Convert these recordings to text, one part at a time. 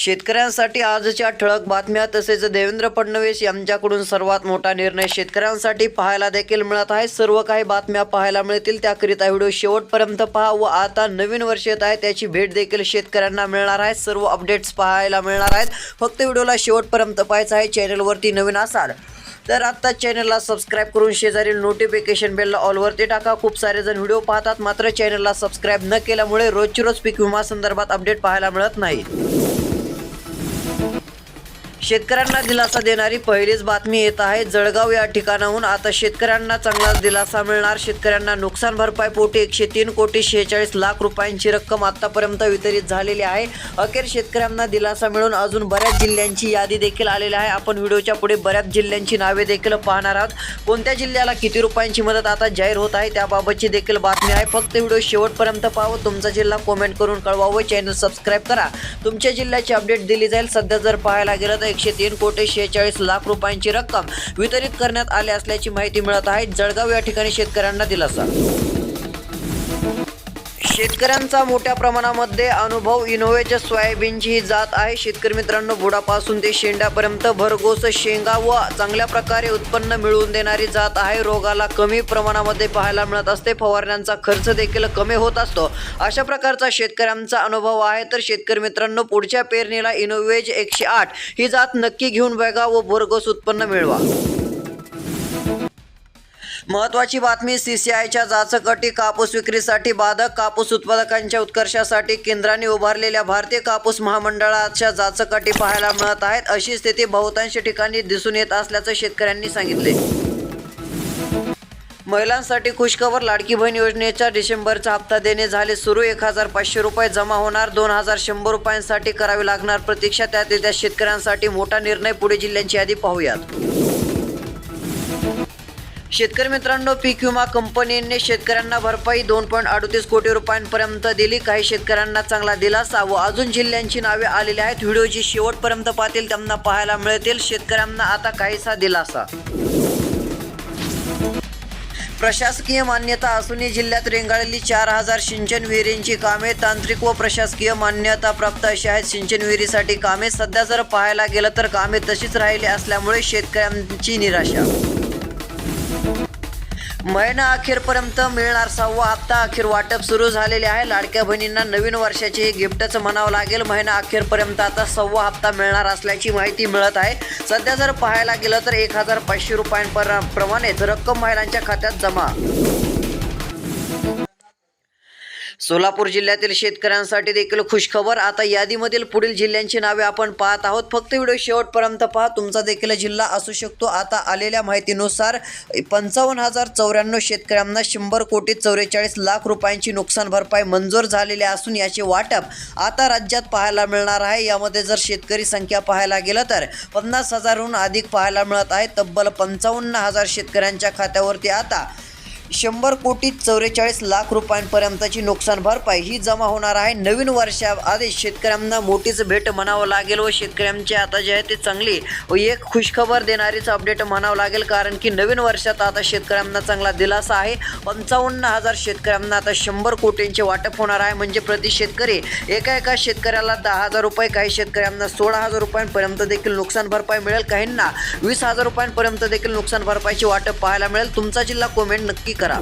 शेतकऱ्यांसाठी आजच्या ठळक बातम्या तसेच देवेंद्र फडणवीस यांच्याकडून सर्वात मोठा निर्णय शेतकऱ्यांसाठी पाहायला देखील मिळत आहे. सर्व काही बातम्या पाहायला मिळतील. त्याकरिता व्हिडिओ शेवटपर्यंत पहा व आता नवीन वर्ष येत आहे. त्याची भेट देखील शेतकऱ्यांना मिळणार आहे. सर्व अपडेट्स पाहायला मिळणार आहेत. फक्त व्हिडिओला शेवटपर्यंत पाहायचं आहे. चॅनलवरती नवीन असाल तर आत्ता चॅनलला सबस्क्राईब करून शेजारील नोटिफिकेशन बेलला ऑलवरती टाका. खूप सारे जण व्हिडिओ पाहतात. मात्र चॅनलला सबस्क्राईब न केल्यामुळे रोजची रोज पीक विमा संदर्भात अपडेट पाहायला मिळत नाही. शेतकऱ्यांना दिलासा देणारी पहिलीच बातमी येत आहे. जळगाव या ठिकाणाहून आता शेतकऱ्यांना चांगलाच दिलासा मिळणार. शेतकऱ्यांना नुकसान भरपाई पोटी एकशे तीन कोटी शेहेचाळीस लाख रुपयांची रक्कम आतापर्यंत वितरित झालेली आहे. अखेर शेतकऱ्यांना दिलासा मिळून अजून बऱ्याच जिल्ह्यांची यादी देखील आलेली आहे. आपण व्हिडिओच्या पुढे बऱ्याच जिल्ह्यांची नावे देखील पाहणार आहोत. कोणत्या जिल्ह्याला किती रुपयांची मदत आता जाहीर होत आहे त्याबाबतची देखील बातमी आहे. फक्त व्हिडिओ शेवटपर्यंत पाहावं तुमचा जिल्हा कॉमेंट करून कळवावं चॅनल सबस्क्राईब करा. तुमच्या जिल्ह्याची अपडेट दिली जाईल. सध्या जर पाहायला गेलं तर एकशे तीन कोटी शेहेचाळीस लाख रुपयांची रक्कम वितरित करण्यात आली असल्याची माहिती मिळत आहे. जळगाव या ठिकाणी शेतकऱ्यांना दिलासा. शेतकऱ्यांचा मोठ्या प्रमाणामध्ये अनुभव इनोव्हेच्या सोयाबीनची ही जात आहे. शेतकरी मित्रांनो बुडापासून ते शेंड्यापर्यंत भरघोस शेंगा व चांगल्या प्रकारे उत्पन्न मिळवून देणारी जात आहे. रोगाला कमी प्रमाणामध्ये पाहायला मिळत असते. फवारण्यांचा खर्च देखील कमी होत असतो. अशा प्रकारचा शेतकऱ्यांचा अनुभव आहे. तर शेतकरी मित्रांनो पुढच्या पेरणीला इनोव्हेज एकशे आठ ही जात नक्की घेऊन बघा व भरघोस उत्पन्न मिळवा. महत्वाची बातमी सीसीआयच्या जाचकटी कापूस विक्रीसाठी बाधक कापूस उत्पादकांच्या उत्कर्षासाठी केंद्राने उभारलेल्या भारतीय कापूस महामंडळाच्या जाचकटी पाहायला मिळत आहेत. अशी स्थिती बहुतांश ठिकाणी दिसून येत असल्याचं शेतकऱ्यांनी सांगितले. महिलांसाठी खुशखबर लाडकी बहीण योजनेच्या डिसेंबरचा हप्ता देणे झाले सुरू. एक हजार पाचशे रुपये जमा होणार. दोन हजार शंभर रुपयांसाठी करावी लागणार प्रतीक्षा. त्यातील त्या शेतकऱ्यांसाठी मोठा निर्णय. पुढे जिल्ह्यांची यादी पाहूयात. शेतकरी मित्रांनो पीक विमा कंपनीने शेतकऱ्यांना भरपाई दोन पॉईंट अडतीस कोटी रुपयांपर्यंत दिली. काही शेतकऱ्यांना चांगला दिलासा व अजून जिल्ह्यांची नावे आलेली आहेत. व्हिडिओची शेवटपर्यंत पाहतील त्यांना पाहायला मिळतील. शेतकऱ्यांना आता काहीसा दिलासा. प्रशासकीय मान्यता असूनही जिल्ह्यात रेंगाळलेली चार हजार सिंचन विहिरींची कामे तांत्रिक व प्रशासकीय मान्यता प्राप्त अशी आहेत. सिंचन विहिरीसाठी कामे सध्या जर पाहायला गेलं तर कामे तशीच राहिली असल्यामुळे शेतकऱ्यांची निराशा महिना अखेरपर्यंत मिळणार सहावा हप्ता. अखेर वाटप सुरू झालेले आहे. लाडक्या बहिणींना नवीन वर्षाचे हे गिफ्टच म्हणावं लागेल. महिना अखेरपर्यंत आता सव्वा हप्ता मिळणार असल्याची माहिती मिळत आहे. सध्या जर पाहायला गेलं तर एक हजार पाचशे रुपयांपर प्रमाणेच रक्कम महिलांच्या खात्यात जमा. सोलापूर जिल्ह्यातील शेतकऱ्यांसाठी देखील खुशखबर. आता यादीमधील पुढील जिल्ह्यांची नावे आपण पाहत आहोत. फक्त व्हिडिओ शेवटपर्यंत पहा. तुमचा देखील जिल्हा असू शकतो. आता आलेल्या माहितीनुसार पंचावन्न हजार चौऱ्याण्णव शेतकऱ्यांना शंभर कोटी चौवेचाळीस लाख रुपयांची नुकसान भरपाई मंजूर झालेली असून याचे वाटप आता राज्यात पाहायला मिळणार आहे. यामध्ये जर शेतकरी संख्या पाहायला गेलं तर पन्नास हजारहून अधिक पाहायला मिळत आहे. तब्बल पंचावन्न हजार शेतकऱ्यांच्या खात्यावरती आता शंभर कोटी चौवेचाळीस लाख रुपयांपर्यंतची नुकसान भरपाई ही जमा होणार आहे. नवीन वर्षाआधी शेतकऱ्यांना मोठीच भेट म्हणावं लागेल व शेतकऱ्यांची आता जे आहे ते चांगली व एक खुशखबर देणारीच अपडेट म्हणावं लागेल कारण की नवीन वर्षात आता शेतकऱ्यांना चांगला दिलासा आहे. पंचावन्न हजार शेतकऱ्यांना आता शंभर कोटींचे वाटप होणार आहे. म्हणजे प्रति शेतकरी एका एका शेतकऱ्याला दहा हजार रुपये काही शेतकऱ्यांना सोळा हजार रुपयांपर्यंत देखील नुकसान भरपाई मिळेल. काहींना वीस हजार रुपयांपर्यंत देखील नुकसान भरपाईचे वाटप पाहायला मिळेल. तुमचा जिल्हा कोमेंट नक्की करा.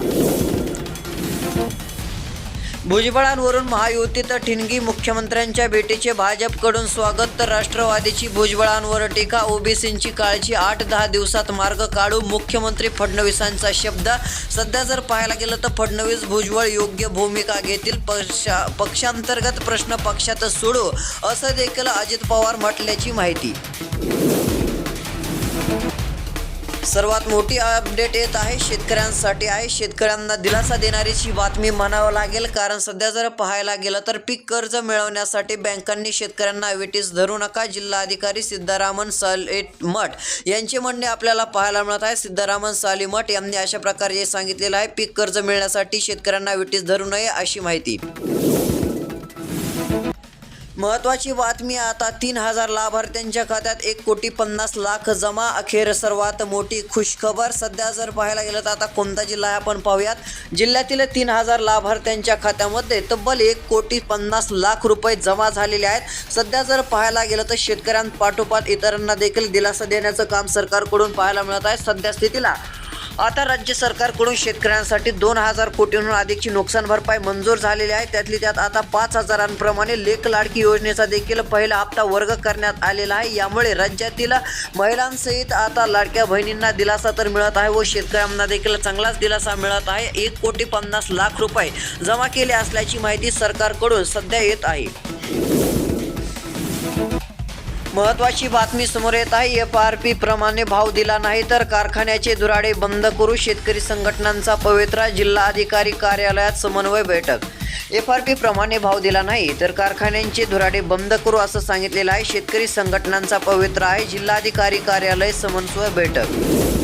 भुजबळांवरून महायुतीत ठिणगी मुख्यमंत्र्यांच्या भेटीचे भाजपकडून स्वागत तर राष्ट्रवादीची भुजबळांवर टीका ओबीसींची काळजी आठ दहा दिवसात मार्ग काढू मुख्यमंत्री फडणवीसांचा शब्द. सध्या जर पाहायला गेलं तर फडणवीस भुजबळ योग्य भूमिका घेतील. पक्षा पक्षांतर्गत प्रश्न पक्षातच सोडू असं देखील अजित पवार म्हटल्याची माहिती. सर्वात मोठी अपडेट येत आहे शेतकऱ्यांसाठी आहे. शेतकऱ्यांना दिलासा देणारीची बातमी म्हणावं लागेल कारण सध्या जर पाहायला गेलं तर पीक कर्ज मिळवण्यासाठी बँकांनी शेतकऱ्यांना वेटीस धरू नका. जिल्हाधिकारी सिद्धारामन सालीमठ यांचे म्हणणे आपल्याला पाहायला मिळत आहे. सिद्धारामन साली मठ यांनी अशा प्रकारे सांगितलेलं आहे पीक कर्ज मिळण्यासाठी शेतकऱ्यांना वेटीस धरू नये अशी माहिती. महत्वाची बातमी आता तीन हजार लाभार्थ्यांच्या खात्यात एक कोटी पन्नास लाख जमा. अखेर सर्वात मोठी खुशखबर. सध्या जर पाहायला गेलं तर आता कोणता जिल्हा आहे आपण पाहूयात. जिल्ह्यातील तीन हजार लाभार्थ्यांच्या खात्यामध्ये तब्बल एक कोटी पन्नास लाख रुपये जमा झालेले आहेत. सध्या जर पाहायला गेलं तर शेतकऱ्यांपाठोपाठ इतरांना देखील दिलासा देण्याचं काम सरकारकडून पाहायला मिळत आहे. सध्या स्थितीला आता राज्य सरकारकडून शेतकऱ्यांसाठी दोन हजार कोटींहून अधिकची नुकसान भरपाई मंजूर झालेली आहे. त्यातली त्यात आता पाच हजारांप्रमाणे लेख लाडकी योजनेचा देखील पहिला हप्ता वर्ग करण्यात आलेला आहे. यामुळे राज्यातील महिलांसहित आता लाडक्या बहिणींना दिलासा तर मिळत आहे व शेतकऱ्यांना देखील चांगलाच दिलासा मिळत आहे. एक कोटी पन्नास लाख रुपये जमा केले असल्याची माहिती सरकारकडून सध्या येत आहे. महत्वाची बातमी समोर येत आहे. एफ आर पी प्रमाणे भाव दिला नाही तर कारखान्याचे दुराडे बंद करू शेतकरी संघटनांचा पवित्रा जिल्हा अधिकारी कार्यालयात समन्वय बैठक. एफ आर पी प्रमाणे भाव दिला नाही तर कारखान्यांचे धुराडे बंद करू असं सांगितलेलं आहे. शेतकरी संघटनांचा पवित्रा आहे. जिल्हाधिकारी कार्यालय समन्वय बैठक.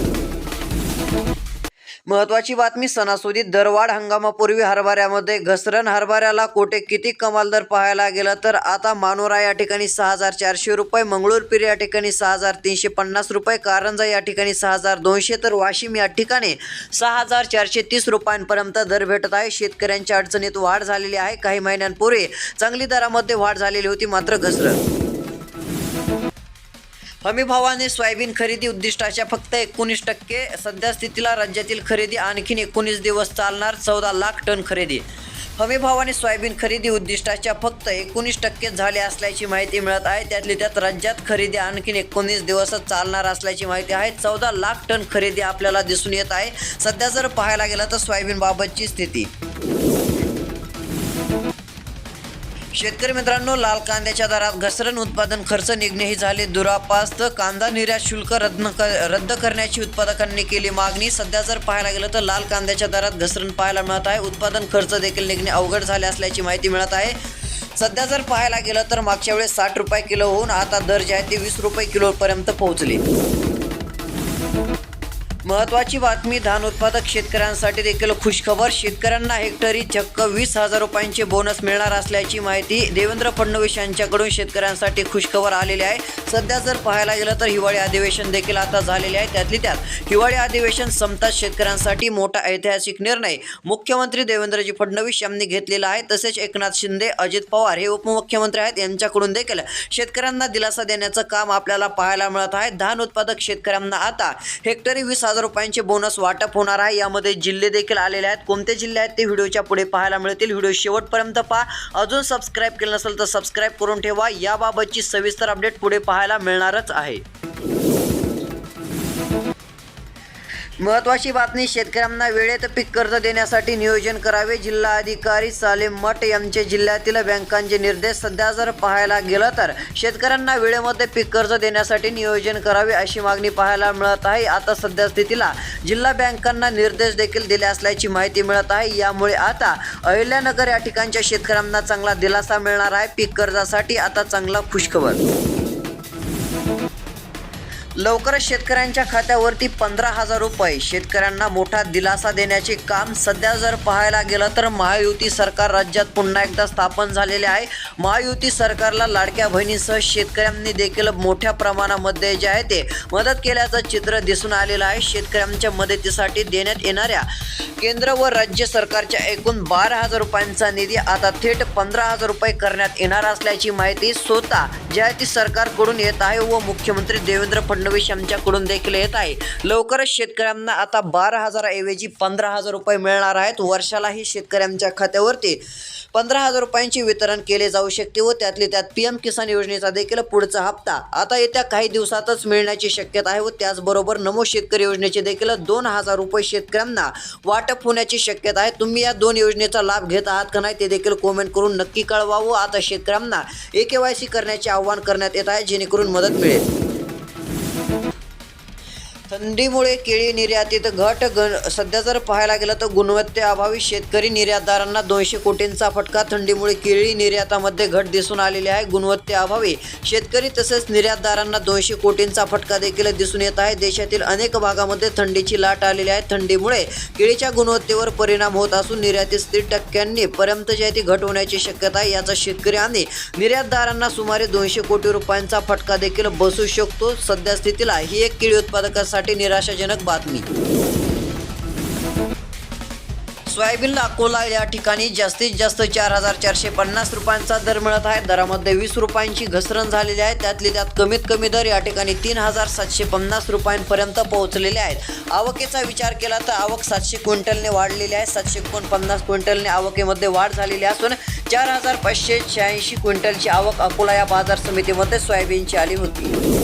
महत्वाची बातमी सणासुदीत दरवाढ हंगामापूर्वी हरभऱ्यामध्ये घसरण. हरभऱ्याला कोटे किती कमाल दर पाहायला गेलं तर आता मानोरा या ठिकाणी सहा हजार चारशे रुपये मंगळूरपीर या ठिकाणी सहा हजार तीनशे पन्नास रुपये कारंजा या ठिकाणी सहा हजार दोनशे तर वाशिम या ठिकाणी सहा हजार चारशे तीस रुपयांपर्यंत दर भेटत आहे. शेतकऱ्यांच्या अडचणीत वाढ झालेली आहे. काही महिन्यांपूर्वी चांगली दरामध्ये वाढ झालेली होती मात्र घसरण. हमीभावाने सोयाबीन खरेदी उद्दिष्टाच्या फक्त एकोणीस टक्के. सध्या स्थितीला राज्यातील खरेदी आणखीन एकोणीस दिवस चालणार. चौदा लाख टन खरेदी. हमीभावाने सोयाबीन खरेदी उद्दिष्टाच्या फक्त एकोणीस टक्के झाले असल्याची माहिती मिळत आहे. त्यातली त्यात राज्यात खरेदी आणखीन एकोणीस दिवसच चालणार असल्याची माहिती आहे. चौदा लाख टन खरेदी आपल्याला दिसून येत आहे. सध्या जर पाहायला गेलं तर सोयाबीनबाबतची स्थिती. शेतकरी मित्रांनो लाल कांद्याच्या दरात घसरण उत्पादन खर्च निघणेही झाले. दुरापास्त कांदा निर्यात शुल्क रद्द क- रद्द करण्याची उत्पादकांनी केली मागणी. सध्या जर पाहायला गेलं तर लाल कांद्याच्या दरात घसरण पाहायला मिळत आहे. उत्पादन खर्च देखील निघणे अवघड झाले असल्याची माहिती मिळत आहे. सध्या जर पाहायला गेलं तर मागच्या वेळेस साठ रुपये किलो होऊन आता दर जे आहे ते वीस रुपये किलोपर्यंत पोहोचले. महत्वाची बातमी धान उत्पादक शेतकऱ्यांसाठी देखील खुशखबर. शेतकऱ्यांना हेक्टरी चक्क वीस हजार रुपयांचे बोनस मिळणार असल्याची माहिती देवेंद्र फडणवीस यांच्याकडून शेतकऱ्यांसाठी खुशखबर आलेली आहे. सध्या जर पाहायला गेलं तर हिवाळी अधिवेशन देखील आता झालेले आहे. त्यातली त्यात हिवाळी अधिवेशन संपताच शेतकऱ्यांसाठी मोठा ऐतिहासिक निर्णय. मुख्यमंत्री देवेंद्रजी फडणवीस यांनी घेतलेला आहे. तसेच एकनाथ शिंदे अजित पवार हे उपमुख्यमंत्री आहेत. यांच्याकडून देखील शेतकऱ्यांना दिलासा देण्याचं काम आपल्याला पाहायला मिळत आहे. धान उत्पादक शेतकऱ्यांना आता हेक्टरी वीस हजार रुपयांचे बोनस वाटप होणार आहे. यामध्ये जिल्हे देखील आलेले आहेत. कोणते जिल्हे आहेत ते व्हिडिओच्या पुढे पाहायला मिळतील. व्हिडिओ शेवटपर्यंत पहा. अजून सबस्क्राईब केलं नसेल तर सबस्क्राईब करून ठेवा. याबाबतची सविस्तर अपडेट पुढे पाहायला मिळणारच आहे. महत्वाची बातमी शेतकऱ्यांना वेळेत पीक कर्ज देण्यासाठी नियोजन करावे. जिल्हा अधिकारी सालेम मठ यांचे जिल्ह्यातील बँकांचे निर्देश सध्या जर पाहायला गेलं तर शेतकऱ्यांना वेळेमध्ये पीक कर्ज देण्यासाठी नियोजन करावे अशी मागणी पाहायला मिळत आहे. आता सध्या स्थितीला जिल्हा बँकांना निर्देश देखील दिले असल्याची माहिती मिळत आहे. यामुळे आता अहिल्यानगर या ठिकाणच्या शेतकऱ्यांना चांगला दिलासा मिळणार आहे. पीक कर्जासाठी आता चांगला खुशखबर. लवकरच शेतकऱ्यांच्या खात्यावरती पंधरा हजार रुपये. शेतकऱ्यांना मोठा दिलासा देण्याचे काम सध्या जर पाहायला गेलं तर महायुती सरकार राज्यात पुन्हा एकदा स्थापन झालेले आहे. महायुती सरकारला लाडक्या बहिणीसह शेतकऱ्यांनी देखील मोठ्या प्रमाणामध्ये जे आहे ते मदत केल्याचं चित्र दिसून आलेलं आहे. शेतकऱ्यांच्या मदतीसाठी देण्यात येणाऱ्या केंद्र व राज्य सरकारच्या एकूण बारा हजार रुपयांचा निधी आता थेट पंधरा हजार रुपये करण्यात येणार असल्याची माहिती स्वतः जे आहे ती सरकारकडून येत आहे व मुख्यमंत्री देवेंद्र फडणवीस यांच्याकडून देखील येत आहे. लवकरच शेतकऱ्यांना आता बारा हजाराऐवजी पंधरा हजार रुपये मिळणार आहेत. वर्षालाही शेतकऱ्यांच्या खात्यावरती पंधरा हजार रुपयांचे वितरण केले जाऊ शकते व त्यातले त्यात पी एम किसान योजनेचा देखील पुढचा हप्ता आता येत्या काही दिवसातच मिळण्याची शक्यता आहे व त्याचबरोबर नमो शेतकरी योजनेचे देखील दोन हजार रुपये शेतकऱ्यांना वाटप होण्याची शक्यता आहे. तुम्ही या दोन योजनेचा लाभ घेत आहात का नाही ते देखील कॉमेंट करून नक्की कळवावं आता शेतकऱ्यांना ए के वाय सी करण्याचे आवाहन करण्यात येत आहे जेणेकरून मदत मिळेल. थंडीमुळे केळी निर्यातीत घट सध्या जर पाहायला गेलं तर गुणवत्तेअभावी शेतकरी निर्यातदारांना दोनशे कोटींचा फटका. थंडीमुळे केळी निर्यातामध्ये घट दिसून आलेली आहे. गुणवत्तेअभावी शेतकरी तसेच निर्यातदारांना दोनशे कोटींचा फटका देखील दिसून येत आहे. देशातील अनेक भागामध्ये थंडीची लाट आलेली आहे. थंडीमुळे केळीच्या गुणवत्तेवर परिणाम होत असून निर्यातीत तीस टक्क्यांनी पर्यंत जी आहे ती घट होण्याची शक्यता आहे. याचा शेतकरी आणि निर्यातदारांना सुमारे दोनशे कोटी रुपयांचा फटका देखील बसू शकतो. सध्या स्थितीला ही एक केळी उत्पादकासाठी निराशाजनक बातमी. सोयाबीनला अकोला या ठिकाणी जास्तीत जास्त चार हजार चारशे पन्नास रुपयांचा दर मिळत आहे. दरामध्ये वीस रुपयांची घसरण झालेली आहे. त्यातली त्यात कमीत कमी दर या ठिकाणी तीन हजार सातशे पन्नास रुपयांपर्यंत पोहोचलेले आहेत. आवकेचा विचार केला तर आवक सातशे क्विंटलने वाढलेली आहे. सातशे एकोणपन्नास क्विंटलने आवकेमध्ये वाढ झालेली असून चार हजार पाचशे शहाऐंशी क्विंटलची आवक अकोला या बाजार समितीमध्ये सोयाबीनची आली होती.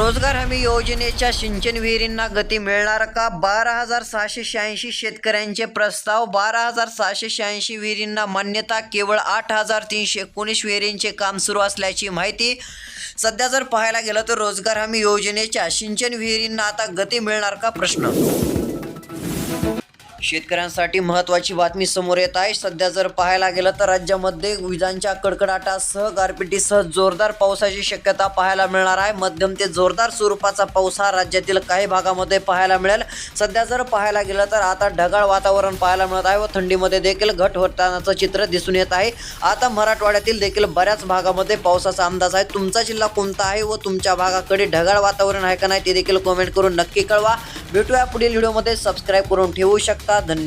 रोजगार हमी योजनेच्या सिंचन विहिरींना गती मिळणार का? बारा हजार सहाशे शहाऐंशी शेतकऱ्यांचे प्रस्ताव बारा हजार सहाशे शहाऐंशी विहिरींना मान्यता केवळ आठ हजार तीनशे एकोणीस विहिरींचे काम सुरू असल्याची माहिती सध्या जर पाहायला गेलं तर रोजगार हमी योजनेच्या सिंचन विहिरींना आता गती मिळणार का? प्रश्न शेतकऱ्यांसाठी महत्त्वाची बातमी समोर येत आहे. सध्या जर पाहायला गेलं तर राज्यामध्ये विजांच्या कडकडाटासह गारपिटीसह जोरदार पावसाची शक्यता पाहायला मिळणार आहे. मध्यम ते जोरदार स्वरूपाचा पाऊस हा राज्यातील काही भागामध्ये पाहायला मिळेल. सध्या जर पाहायला गेलं तर आता ढगाळ वातावरण पाहायला मिळत आहे व थंडीमध्ये देखील घट होतानाचं चित्र दिसून येत आहे. आता मराठवाड्यातील देखील बऱ्याच भागामध्ये पावसाचा अंदाज आहे. तुमचा जिल्हा कोणता आहे व तुमच्या भागाकडे ढगाळ वातावरण आहे का नाही ते देखील कमेंट करून नक्की कळवा. भेटूया पुढील व्हिडिओमध्ये सबस्क्राईब करून ठेवू शकता धन्यवाद.